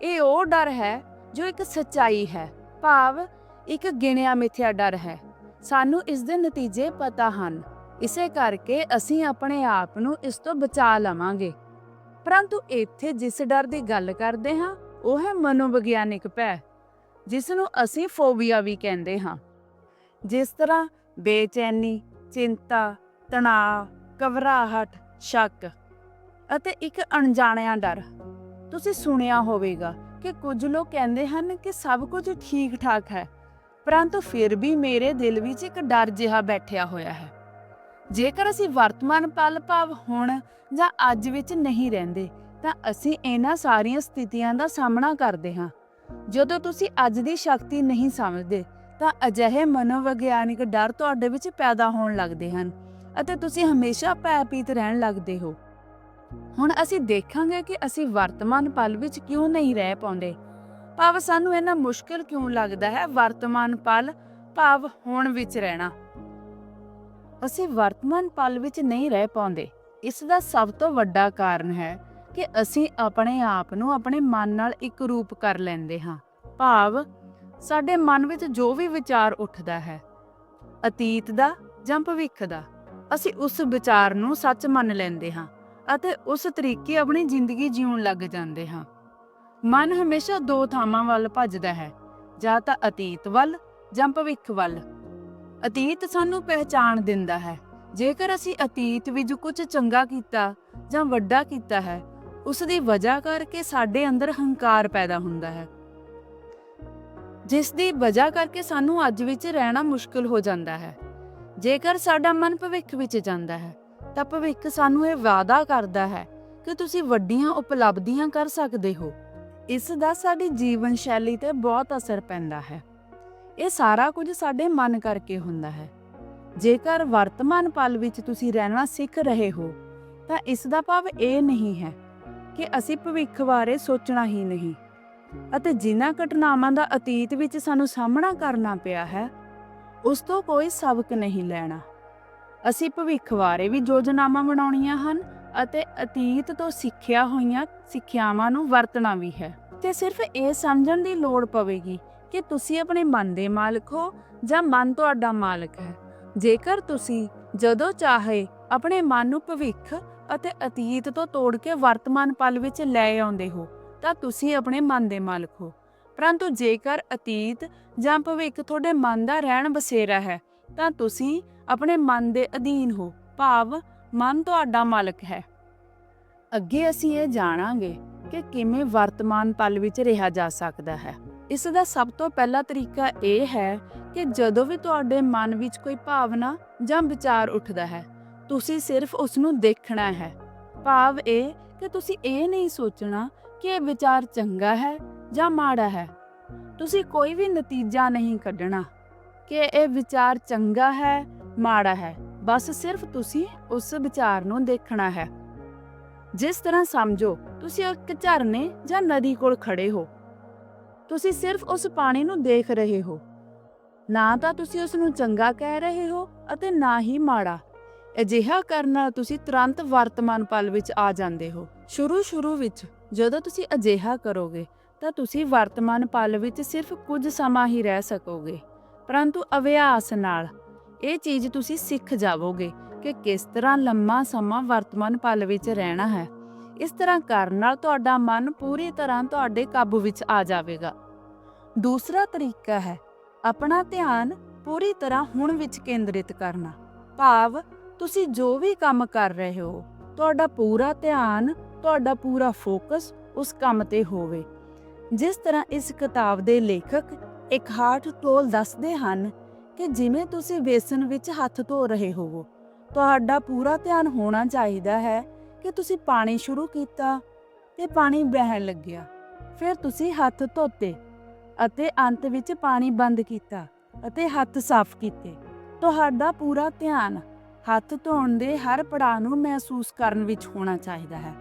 ਇਹ ਉਹ ਡਰ ਹੈ ਜੋ ਇੱਕ ਸੱਚਾਈ ਹੈ, ਭਾਵ ਇੱਕ ਗਿਣਿਆ ਮਿਥਿਆ ਡਰ ਹੈ। ਸਾਨੂੰ ਇਸ ਦੇ ਨਤੀਜੇ ਪਤਾ ਹਨ। ਇਸੇ ਕਰਕੇ ਅਸੀਂ ਆਪਣੇ ਆਪ ਨੂੰ ਇਸ ਤੋਂ ਬਚਾ ਲਵਾਂਗੇ। ਪਰੰਤੂ ਇੱਥੇ ਜਿਸ ਡਰ ਦੀ ਗੱਲ ਕਰਦੇ ਹਾਂ, ਉਹ ਹੈ ਮਨੋਵਿਗਿਆਨਿਕ ਭੈ, ਜਿਸ ਨੂੰ ਅਸੀਂ ਫੋਬੀਆ ਵੀ ਕਹਿੰਦੇ ਹਾਂ। ਜਿਸ ਤਰ੍ਹਾਂ ਬੇਚੈਨੀ, ਚਿੰਤਾ, ਤਣਾਅ, ਘਬਰਾਹਟ, ਸ਼ੱਕ ਅਤੇ ਇੱਕ ਅਣਜਾਣਿਆ ਡਰ। ਤੁਸੀਂ ਸੁਣਿਆ ਹੋਵੇਗਾ ਕਿ ਕੁਝ ਲੋਕ ਕਹਿੰਦੇ ਹਨ ਕਿ ਸਭ ਕੁਝ ਠੀਕ ਠਾਕ ਹੈ। ਪਰੰਤੂ ਫਿਰ ਵੀ ਮੇਰੇ ਦਿਲ ਵਿੱਚ ਇੱਕ ਡਰ ਜਿਹਾ ਬੈਠਿਆ ਹੋਇਆ ਹੈ। ਜੇਕਰ ਅਸੀਂ ਵਰਤਮਾਨ ਪਲ ਭਾਵ ਹੁਣ ਜਾਂ ਅੱਜ ਵਿੱਚ ਨਹੀਂ ਰਹਿੰਦੇ, ਤਾਂ ਅਸੀਂ ਇਹਨਾਂ ਸਾਰੀਆਂ ਸਥਿਤੀਆਂ ਦਾ ਸਾਹਮਣਾ ਕਰਦੇ ਹਾਂ। ਜਦੋਂ ਤੁਸੀਂ ਅੱਜ ਦੀ ਸ਼ਕਤੀ ਨਹੀਂ ਸਮਝਦੇ, ਤਾਂ ਅਜਿਹੇ ਮਨੋਵਿਗਿਆਨਿਕ ਡਰ ਤੁਹਾਡੇ ਵਿੱਚ ਪੈਦਾ ਹੋਣ ਲੱਗਦੇ ਹਨ ਅਤੇ ਤੁਸੀਂ ਹਮੇਸ਼ਾ ਭੈਭੀਤ ਰਹਿਣ ਲੱਗਦੇ ਹੋ। ਹੁਣ ਅਸੀਂ ਦੇਖਾਂਗੇ ਕਿ ਅਸੀਂ ਵਰਤਮਾਨ ਪਲ ਵਿੱਚ ਕਿਉਂ ਨਹੀਂ ਰਹਿ ਪਾਉਂਦੇ ਭਾਵ ਸਾਨੂੰ ਇਹਨਾਂ ਮੁਸ਼ਕਲ ਕਿਉਂ ਲੱਗਦਾ ਹੈ ਵਰਤਮਾਨ ਪਲ ਭਾਵ ਹੁਣ ਵਿੱਚ ਰਹਿਣਾ? ਅਸੀਂ ਵਰਤਮਾਨ ਪਲ ਵਿੱਚ ਨਹੀਂ ਰਹਿ ਪਾਉਂਦੇ। ਇਸ ਦਾ ਸਭ ਤੋਂ ਵੱਡਾ ਕਾਰਨ ਹੈ ਕਿ ਅਸੀਂ ਆਪਣੇ ਆਪ ਨੂੰ ਆਪਣੇ ਮਨ ਨਾਲ ਇੱਕ ਰੂਪ ਕਰ ਲੈਂਦੇ ਹਾਂ। ਭਾਵ ਸਾਡੇ ਮਨ ਵਿੱਚ ਜੋ ਵੀ ਵਿਚਾਰ ਉੱਠਦਾ ਹੈ, ਅਤੀਤ ਦਾ ਜਾਂ ਭਵਿੱਖ ਦਾ, ਅਸੀਂ ਉਸ ਵਿਚਾਰ ਨੂੰ ਸੱਚ ਮੰਨ ਲੈਂਦੇ ਹਾਂ ਅਤੇ ਉਸ ਤਰੀਕੇ ਆਪਣੀ ਜ਼ਿੰਦਗੀ ਜਿਉਣ ਲੱਗ ਜਾਂਦੇ ਹਾਂ। ਮਨ ਹਮੇਸ਼ਾ ਦੋ ਥਾਵਾਂ ਵੱਲ ਭੱਜਦਾ ਹੈ, ਜਾਂ ਤਾਂ ਅਤੀਤ ਵੱਲ ਜਾਂ ਭਵਿੱਖ ਵੱਲ। ਅਤੀਤ ਸਾਨੂੰ ਪਹਿਚਾਣ ਦਿੰਦਾ ਹੈ। ਜੇਕਰ ਅਸੀਂ ਅਤੀਤ ਵਿੱਚ ਕੁਝ ਚੰਗਾ ਕੀਤਾ ਜਾਂ ਵੱਡਾ ਕੀਤਾ ਹੈ, ਉਸ ਦੀ ਵਜ੍ਹਾ ਕਰਕੇ ਸਾਡੇ ਅੰਦਰ ਹੰਕਾਰ ਪੈਦਾ ਹੁੰਦਾ ਹੈ। ਜਿਸ ਦੀ ਵਜ੍ਹਾ ਕਰਕੇ ਸਾਨੂੰ ਅੱਜ ਵਿੱਚ ਰਹਿਣਾ ਮੁਸ਼ਕਲ ਹੋ ਜਾਂਦਾ ਹੈ। ਜੇਕਰ ਸਾਡਾ ਮਨ ਭਵਿੱਖ ਵਿੱਚ ਜਾਂਦਾ ਹੈ, ਤਾਂ ਭਵਿੱਖ ਸਾਨੂੰ ਇਹ ਵਾਅਦਾ ਕਰਦਾ ਹੈ ਕਿ ਤੁਸੀਂ ਵੱਡੀਆਂ ਉਪਲਬਧੀਆਂ ਕਰ ਸਕਦੇ ਹੋ। ਇਸ ਦਾ ਸਾਡੀ ਜੀਵਨ ਸ਼ੈਲੀ ਤੇ ਬਹੁਤ ਅਸਰ ਪੈਂਦਾ ਹੈ। ਇਹ ਸਾਰਾ ਕੁਝ ਸਾਡੇ ਮਨ ਕਰਕੇ ਹੁੰਦਾ ਹੈ। ਜੇਕਰ ਵਰਤਮਾਨ ਪਲ ਵਿੱਚ ਤੁਸੀਂ ਰਹਿਣਾ ਸਿੱਖ ਰਹੇ ਹੋ, ਤਾਂ ਇਸ ਦਾ ਭਾਵ ਇਹ ਨਹੀਂ ਹੈ ਕਿ ਅਸੀਂ ਭਵਿੱਖ ਬਾਰੇ ਸੋਚਣਾ ਹੀ ਨਹੀਂ। ਅਤੇ ਜਿਨ੍ਹਾਂ ਘਟਨਾਵਾਂ ਦਾ ਅਤੀਤ ਵਿੱਚ ਸਾਨੂੰ ਸਾਹਮਣਾ ਕਰਨਾ ਪਿਆ ਹੈ, ਉਸ ਤੋਂ ਕੋਈ ਸਬਕ ਨਹੀਂ ਲੈਣਾ। ਅਸੀਂ ਭਵਿੱਖ ਬਾਰੇ ਵੀ ਯੋਜਨਾਵਾਂ ਬਣਾਉਣੀਆਂ ਹਨ ਅਤੇ ਅਤੀਤ ਤੋਂ ਸਿੱਖਿਆ ਹੋਈਆਂ ਸਿੱਖਿਆਵਾਂ ਨੂੰ ਵਰਤਣਾ ਵੀ ਹੈ। ਤੇ ਸਿਰਫ ਇਹ ਸਮਝਣ ਦੀ ਲੋੜ ਪਵੇਗੀ ਕਿ ਤੁਸੀਂ ਆਪਣੇ ਮਨ ਦੇ ਮਾਲਕ ਹੋ ਜਾਂ ਮਨ ਤੁਹਾਡਾ ਮਾਲਕ ਹੈ। ਜੇਕਰ ਤੁਸੀਂ ਜਦੋਂ ਚਾਹੇ ਆਪਣੇ ਮਨ ਨੂੰ ਭਵਿੱਖ ਅਤੇ ਅਤੀਤ ਤੋਂ ਤੋੜ ਕੇ ਵਰਤਮਾਨ ਪਲ ਵਿੱਚ ਲੈ ਆਉਂਦੇ ਹੋ, ਤਾਂ ਤੁਸੀਂ ਆਪਣੇ ਮਨ ਦੇ ਮਾਲਕ ਹੋ। ਪਰੰਤੂ ਜੇਕਰ ਅਤੀਤ ਜਾਂ ਭਵਿੱਖ ਤੁਹਾਡੇ ਮਨ ਦਾ ਰਹਿਣ ਬਸੇਰਾ ਹੈ, ਤਾਂ ਤੁਸੀਂ ਆਪਣੇ ਮਨ ਦੇ ਅਧੀਨ ਹੋ। ਭਾਵ ਮਨ ਤੁਹਾਡਾ ਮਾਲਕ ਹੈ। ਅੱਗੇ ਅਸੀਂ ਇਹ ਜਾਣਾਂਗੇ ਕਿ ਕਿਵੇਂ ਵਰਤਮਾਨ ਪਲ ਵਿੱਚ ਰਿਹਾ ਜਾ ਸਕਦਾ ਹੈ। ਇਸ ਦਾ ਸਭ ਤੋਂ ਪਹਿਲਾ ਤਰੀਕਾ ਇਹ ਹੈ ਕਿ ਜਦੋਂ ਵੀ ਤੁਹਾਡੇ ਮਨ ਵਿੱਚ ਕੋਈ ਭਾਵਨਾ ਜਾਂ ਵਿਚਾਰ ਉੱਠਦਾ ਹੈ, ਤੁਸੀਂ ਸਿਰਫ ਉਸ ਨੂੰ ਦੇਖਣਾ ਹੈ। ਭਾਵ ਇਹ ਕਿ ਤੁਸੀਂ ਇਹ ਨਹੀਂ ਸੋਚਣਾ ਕਿ ਇਹ ਵਿਚਾਰ ਚੰਗਾ ਹੈ ਜਾਂ ਮਾੜਾ ਹੈ। ਤੁਸੀਂ ਕੋਈ ਵੀ ਨਤੀਜਾ ਨਹੀਂ ਕੱਢਣਾ ਕਿ ਇਹ ਵਿਚਾਰ ਚੰਗਾ ਹੈ, ਮਾੜਾ ਹੈ। ਬਸ ਸਿਰਫ ਤੁਸੀਂ ਉਸ ਵਿਚਾਰ ਨੂੰ ਦੇਖਣਾ ਹੈ। ਜਿਸ ਤਰ੍ਹਾਂ ਸਮਝੋ, ਤੁਸੀਂ ਇੱਕ ਝਰਨੇ ਜਾਂ ਨਦੀ ਕੋਲ ਖੜੇ ਹੋ। ਤੁਸੀਂ ਸਿਰਫ ਉਸ ਪਾਣੀ ਨੂੰ ਦੇਖ ਰਹੇ ਹੋ। ਨਾ ਤਾਂ ਤੁਸੀਂ ਉਸ ਨੂੰ ਚੰਗਾ ਕਹਿ ਰਹੇ ਹੋ ਅਤੇ ਨਾ ਹੀ ਮਾੜਾ। ਅਜਿਹਾ ਕਰਨ ਨਾਲ ਤੁਸੀਂ ਤੁਰੰਤ ਵਰਤਮਾਨ ਪਲ ਵਿੱਚ ਆ ਜਾਂਦੇ ਹੋ। ਸ਼ੁਰੂ ਸ਼ੁਰੂ ਵਿੱਚ ਜਦੋਂ ਤੁਸੀਂ ਅਜਿਹਾ ਕਰੋਗੇ, ਤਾਂ ਤੁਸੀਂ ਵਰਤਮਾਨ ਪਲ ਵਿੱਚ ਸਿਰਫ ਕੁਝ ਸਮਾਂ ਹੀ ਰਹਿ ਸਕੋਗੇ। ਪਰੰਤੂ ਅਭਿਆਸ ਨਾਲ ਇਹ ਚੀਜ਼ ਤੁਸੀਂ ਸਿੱਖ ਜਾਵੋਗੇ ਕਿ ਕਿਸ ਤਰ੍ਹਾਂ ਲੰਮਾ ਸਮਾਂ ਵਰਤਮਾਨ ਪਲ ਵਿੱਚ ਰਹਿਣਾ ਹੈ। ਇਸ ਤਰ੍ਹਾਂ ਕਰਨ ਨਾਲ ਤੁਹਾਡਾ ਮਨ ਪੂਰੀ ਤਰ੍ਹਾਂ ਤੁਹਾਡੇ ਕਾਬੂ ਵਿੱਚ ਆ ਜਾਵੇਗਾ। ਦੂਸਰਾ ਤਰੀਕਾ ਹੈ, ਆਪਣਾ ਧਿਆਨ ਪੂਰੀ ਤਰ੍ਹਾਂ ਹੁਣ ਵਿੱਚ ਕੇਂਦਰਿਤ ਕਰਨਾ। ਭਾਵ, ਤੁਸੀਂ ਜੋ ਵੀ ਕੰਮ ਕਰ ਰਹੇ ਹੋ, ਤੁਹਾਡਾ ਪੂਰਾ ਧਿਆਨ, ਤੁਹਾਡਾ ਪੂਰਾ ਫੋਕਸ ਉਸ ਕੰਮ ਤੇ ਹੋਵੇ। ਜਿਸ ਤਰ੍ਹਾਂ ਇਸ ਕਿਤਾਬ ਦੇ ਲੇਖਕ ਇੱਕ ਹਾਰਟ ਟੋਲ ਦੱਸਦੇ ਹਨ ਕਿ ਜਿਵੇਂ ਤੁਸੀਂ ਵੇਸਣ ਵਿੱਚ ਹੱਥ ਧੋ ਰਹੇ ਹੋਵੋ ਤੁਹਾਡਾ ਪੂਰਾ ਧਿਆਨ ਹੋਣਾ ਚਾਹੀਦਾ ਹੈ ਕਿ ਤੁਸੀਂ ਪਾਣੀ ਸ਼ੁਰੂ ਕੀਤਾ ਤੇ ਪਾਣੀ ਵਹਿਣ ਲੱਗਿਆ। ਫਿਰ ਤੁਸੀਂ ਹੱਥ ਧੋਤੇ ਅਤੇ ਅੰਤ ਵਿੱਚ ਪਾਣੀ ਬੰਦ ਕੀਤਾ ਅਤੇ ਹੱਥ ਸਾਫ਼ ਕੀਤੇ। ਤੁਹਾਡਾ ਪੂਰਾ ਧਿਆਨ ਹੱਥ ਧੋਣ ਦੇ ਹਰ ਪੜਾਅ ਨੂੰ ਮਹਿਸੂਸ ਕਰਨ ਵਿੱਚ ਹੋਣਾ ਚਾਹੀਦਾ ਹੈ।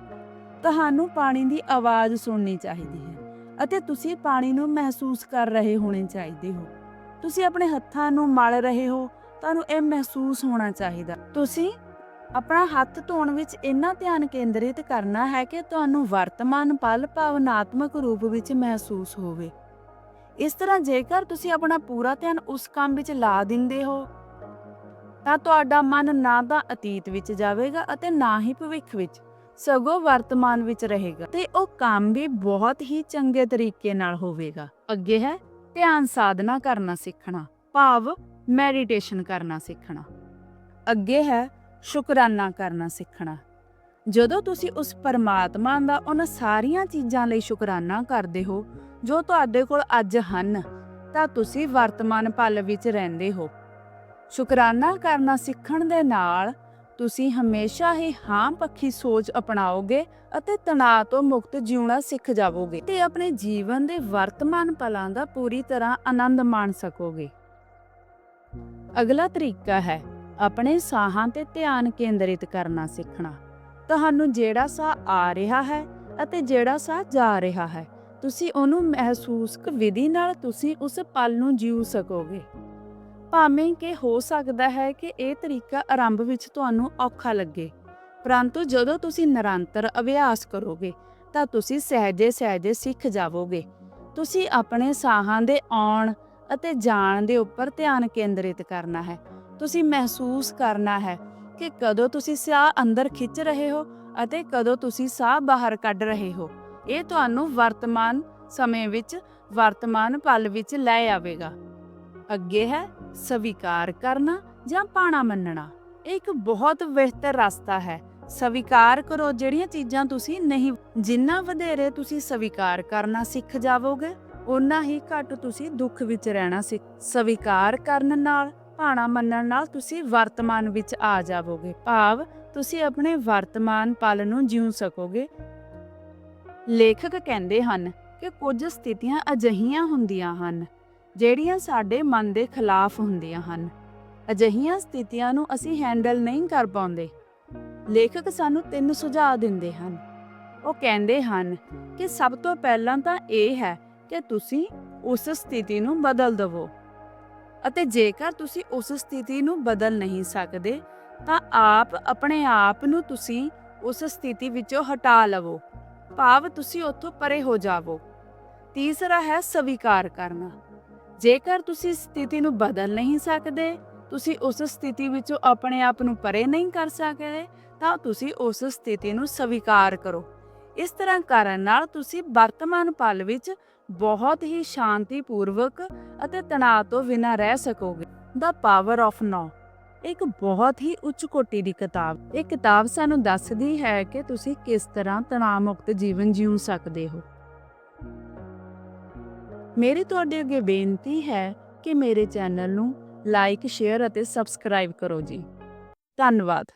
ਤੁਹਾਨੂੰ ਪਾਣੀ ਦੀ ਆਵਾਜ਼ ਸੁਣਨੀ ਚਾਹੀਦੀ ਹੈ ਅਤੇ ਤੁਸੀਂ ਪਾਣੀ ਨੂੰ ਮਹਿਸੂਸ ਕਰ ਰਹੇ ਹੋਣੇ ਚਾਹੀਦੇ ਹੋ। ਤੁਸੀਂ ਆਪਣੇ ਹੱਥਾਂ ਨੂੰ ਮਲ ਰਹੇ ਹੋ ਤੁਹਾਨੂੰ ਇਹ ਮਹਿਸੂਸ ਹੋਣਾ ਚਾਹੀਦਾ। ਤੁਸੀਂ ਆਪਣਾ ਹੱਥ ਧੋਣ ਵਿੱਚ ਇੰਨਾ ਧਿਆਨ ਕੇਂਦਰਿਤ ਕਰਨਾ ਹੈ ਕਿ ਤੁਹਾਨੂੰ ਵਰਤਮਾਨ ਪਲ ਭਾਵਨਾਤਮਕ ਰੂਪ ਵਿੱਚ ਮਹਿਸੂਸ ਹੋਵੇ। ਇਸ ਤਰ੍ਹਾਂ ਜੇਕਰ ਤੁਸੀਂ ਆਪਣਾ ਪੂਰਾ ਧਿਆਨ ਉਸ ਕੰਮ ਵਿੱਚ ਲਾ ਦਿੰਦੇ ਹੋ, ਤਾਂ ਤੁਹਾਡਾ ਮਨ ਨਾ ਤਾਂ ਅਤੀਤ ਵਿੱਚ ਜਾਵੇਗਾ ਅਤੇ ਨਾ ਹੀ ਭਵਿੱਖ ਵਿੱਚ ਸਗੋਂ ਵਰਤਮਾਨ ਵਿੱਚ ਰਹੇਗਾ ਤੇ ਉਹ ਕੰਮ ਵੀ ਬਹੁਤ ਹੀ ਚੰਗੇ ਤਰੀਕੇ ਨਾਲ ਹੋਵੇਗਾ। ਅੱਗੇ ਹੈ ਧਿਆਨ ਸਾਧਨਾ ਕਰਨਾ ਸਿੱਖਣਾ। ਭਾਵ ਮੈਡੀਟੇਸ਼ਨ ਕਰਨਾ ਸਿੱਖਣਾ। ਅੱਗੇ ਹੈ ਸ਼ੁਕਰਾਨਾ ਕਰਨਾ ਸਿੱਖਣਾ। ਜਦੋਂ ਤੁਸੀਂ ਉਸ ਪਰਮਾਤਮਾ ਦਾ ਉਹਨਾਂ ਸਾਰੀਆਂ ਚੀਜ਼ਾਂ ਲਈ ਸ਼ੁਕਰਾਨਾ ਕਰਦੇ ਹੋ, ਜੋ ਤੁਹਾਡੇ ਕੋਲ ਅੱਜ ਹਨ, ਤਾਂ ਤੁਸੀਂ ਵਰਤਮਾਨ ਪਲ ਵਿੱਚ ਰਹਿੰਦੇ ਹੋ। ਸ਼ੁਕਰਾਨਾ ਕਰਨਾ ਸਿੱਖਣ ਦੇ ਨਾਲ ਤੁਸੀਂ ਹਮੇਸ਼ਾ ਹੀ ਹਾਂ ਪੱਖੀ ਸੋਚ ਅਪਣਾਓਗੇ ਅਤੇ ਤਣਾਅ ਤੋਂ ਮੁਕਤ ਜਿਉਣਾ ਸਿੱਖ ਜਾਵੋਗੇ ਤੇ ਆਪਣੇ ਜੀਵਨ ਦੇ ਵਰਤਮਾਨ ਪਲਾਂ ਦਾ ਪੂਰੀ ਤਰ੍ਹਾਂ ਆਨੰਦ ਮਾਣ ਸਕੋਗੇ। ਅਗਲਾ ਤਰੀਕਾ ਹੈ ਆਪਣੇ ਸਾਹਾਂ ਤੇ ਧਿਆਨ ਕੇਂਦਰਿਤ ਕਰਨਾ ਸਿੱਖਣਾ। ਤੁਹਾਨੂੰ ਜਿਹੜਾ ਸਾਹ ਆ ਰਿਹਾ ਹੈ ਅਤੇ ਜਿਹੜਾ ਸਾਹ ਜਾ ਰਿਹਾ ਹੈ, ਤੁਸੀਂ ਉਹਨੂੰ ਮਹਿਸੂਸ ਕ ਵਿਧੀ ਨਾਲ ਤੁਸੀਂ ਉਸ ਪਲ ਨੂੰ ਜੀਉ ਸਕੋਗੇ। ਭਾਵੇਂ ਕਿ ਹੋ ਸਕਦਾ ਹੈ ਕਿ ਇਹ ਤਰੀਕਾ ਆਰੰਭ ਵਿੱਚ ਤੁਹਾਨੂੰ ਔਖਾ ਲੱਗੇ, ਪਰੰਤੂ ਜਦੋਂ ਤੁਸੀਂ ਨਿਰੰਤਰ ਅਭਿਆਸ ਕਰੋਗੇ, ਤਾਂ ਤੁਸੀਂ ਸਹਿਜੇ ਸਹਿਜੇ ਸਿੱਖ ਜਾਵੋਗੇ। ਤੁਸੀਂ ਆਪਣੇ ਸਾਹਾਂ ਦੇ ਆਉਣ ਅਤੇ ਜਾਣ ਦੇ ਉੱਪਰ ਧਿਆਨ ਕੇਂਦਰਿਤ ਕਰਨਾ ਹੈ। ਤੁਸੀਂ ਮਹਿਸੂਸ ਕਰਨਾ ਹੈ ਕਿ ਕਦੋਂ ਤੁਸੀਂ ਸਾਹ ਅੰਦਰ ਖਿੱਚ ਰਹੇ ਹੋ ਅਤੇ ਕਦੋਂ ਤੁਸੀਂ ਸਾਹ ਬਾਹਰ ਕੱਢ ਰਹੇ ਹੋ। ਇਹ ਤੁਹਾਨੂੰ ਵਰਤਮਾਨ ਸਮੇਂ ਵਿੱਚ, ਵਰਤਮਾਨ ਪਲ ਵਿੱਚ ਲੈ ਆਵੇਗਾ। ਅੱਗੇ ਹੈ ਸਵੀਕਾਰ ਕਰਨਾ ਜਾਂ ਪਾਣਾ ਮੰਨਣਾ। ਇਹ ਇੱਕ ਬਹੁਤ ਬਿਹਤਰ ਰਸਤਾ ਹੈ। ਸਵੀਕਾਰ ਕਰੋ ਜਿਹੜੀਆਂ ਚੀਜ਼ਾਂ ਤੁਸੀਂ ਨਹੀਂ, ਜਿੰਨਾ ਵਧੇਰੇ ਤੁਸੀਂ ਸਵੀਕਾਰ ਕਰਨਾ ਸਿੱਖ ਜਾਵੋਗੇ। ਉਨਾ ਹੀ ਘੱਟ ਤੁਸੀਂ ਦੁੱਖ ਵਿੱਚ ਰਹਿਣਾ ਸੀ। ਸਵੀਕਾਰ ਕਰਨ ਨਾਲ, ਭਾਣਾ ਮੰਨਣ ਨਾਲ ਤੁਸੀਂ ਵਰਤਮਾਨ ਵਿੱਚ ਆ ਜਾਵੋਗੇ। ਭਾਵ, ਤੁਸੀਂ ਆਪਣੇ ਵਰਤਮਾਨ ਪਲ ਨੂੰ ਜਿਉ ਸਕੋਗੇ। ਲੇਖਕ ਕਹਿੰਦੇ ਹਨ ਕਿ ਕੁਝ ਸਥਿਤੀਆਂ ਅਜਹੀਆਂ ਹੁੰਦੀਆਂ ਹਨ, ਜਿਹੜੀਆਂ ਸਾਡੇ ਮਨ ਦੇ ਖਿਲਾਫ ਹੁੰਦੀਆਂ ਹਨ। ਅਜਹੀਆਂ ਸਥਿਤੀਆਂ ਨੂੰ ਅਸੀਂ ਹੈਂਡਲ ਨਹੀਂ ਕਰ ਪਾਉਂਦੇ। ਲੇਖਕ ਸਾਨੂੰ ਤਿੰਨ ਸੁਝਾਅ ਦਿੰਦੇ ਹਨ। ਉਹ ਕਹਿੰਦੇ ਹਨ ਕਿ ਸਭ ਤੋਂ ਪਹਿਲਾਂ ਤਾਂ ਇਹ ਹੈ ਕਿ ਤੁਸੀਂ ਉਸ ਸਥਿਤੀ ਨੂੰ ਬਦਲ ਦਵੋ। ਅਤੇ ਜੇਕਰ ਤੁਸੀਂ ਉਸ ਸਥਿਤੀ ਨੂੰ ਬਦਲ ਨਹੀਂ ਸਕਦੇ, ਤਾਂ ਆਪ ਆਪਣੇ ਆਪ ਨੂੰ ਤੁਸੀਂ ਉਸ ਸਥਿਤੀ ਵਿੱਚੋਂ ਹਟਾ ਲਵੋ। ਭਾਵ ਤੁਸੀਂ ਉੱਥੋਂ ਪਰੇ ਹੋ ਜਾਵੋ। ਤੀਸਰਾ ਹੈ ਸਵੀਕਾਰ ਕਰਨਾ। ਜੇਕਰ ਤੁਸੀਂ ਸਥਿਤੀ ਨੂੰ ਬਦਲ ਨਹੀਂ ਸਕਦੇ, ਤੁਸੀਂ ਉਸ ਸਥਿਤੀ ਵਿੱਚੋਂ ਆਪਣੇ ਆਪ ਨੂੰ ਪਰੇ ਨਹੀਂ ਕਰ ਸਕਦੇ, ਤਾਂ ਤੁਸੀਂ ਉਸ ਸਥਿਤੀ ਨੂੰ ਸਵੀਕਾਰ ਕਰੋ। ਇਸ ਤਰ੍ਹਾਂ ਕਰਨ ਨਾਲ ਤੁਸੀਂ ਵਰਤਮਾਨ ਪਲ ਵਿੱਚ ਬਹੁਤ ਹੀ ਸ਼ਾਂਤੀਪੂਰਵਕ ਅਤੇ ਤਣਾਅ ਤੋਂ ਬਿਨਾਂ ਰਹਿ ਸਕੋਗੇ। ਦਾ ਪਾਵਰ ਆਫ ਨਾਓ ਇੱਕ ਬਹੁਤ ਹੀ ਉੱਚ ਕੋਟੀ ਦੀ ਕਿਤਾਬ। ਇਹ ਕਿਤਾਬ ਸਾਨੂੰ ਦੱਸਦੀ ਹੈ ਕਿ ਤੁਸੀਂ ਕਿਸ ਤਰ੍ਹਾਂ ਤਣਾਅ ਮੁਕਤ ਜੀਵਨ ਜੀਉ ਸਕਦੇ ਹੋ। ਮੇਰੀ ਤੁਹਾਡੇ ਅੱਗੇ ਬੇਨਤੀ ਹੈ ਕਿ ਮੇਰੇ ਚੈਨਲ ਨੂੰ ਲਾਈਕ ਸ਼ੇਅਰ ਅਤੇ ਸਬਸਕ੍ਰਾਈਬ ਕਰੋ ਜੀ। ਧੰਨਵਾਦ।